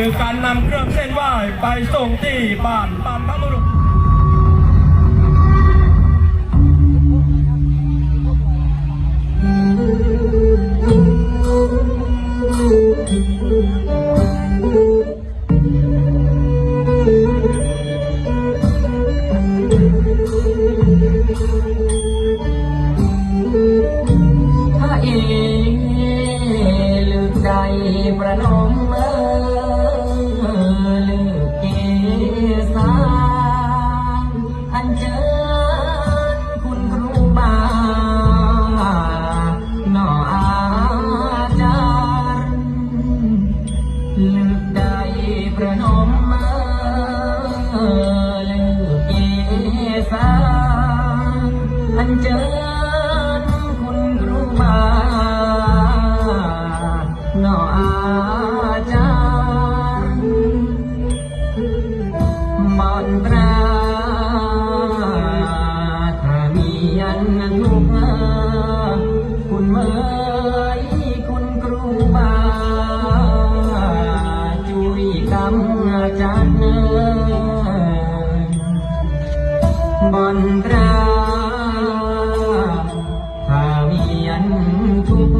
คือการนำเครื่องเส้นไหว้ไปส่งที่บ้านบ้านพระมรุษพระเอลืมใจประนมเออ Hallelujah. บอนราถ้ามีอันทุก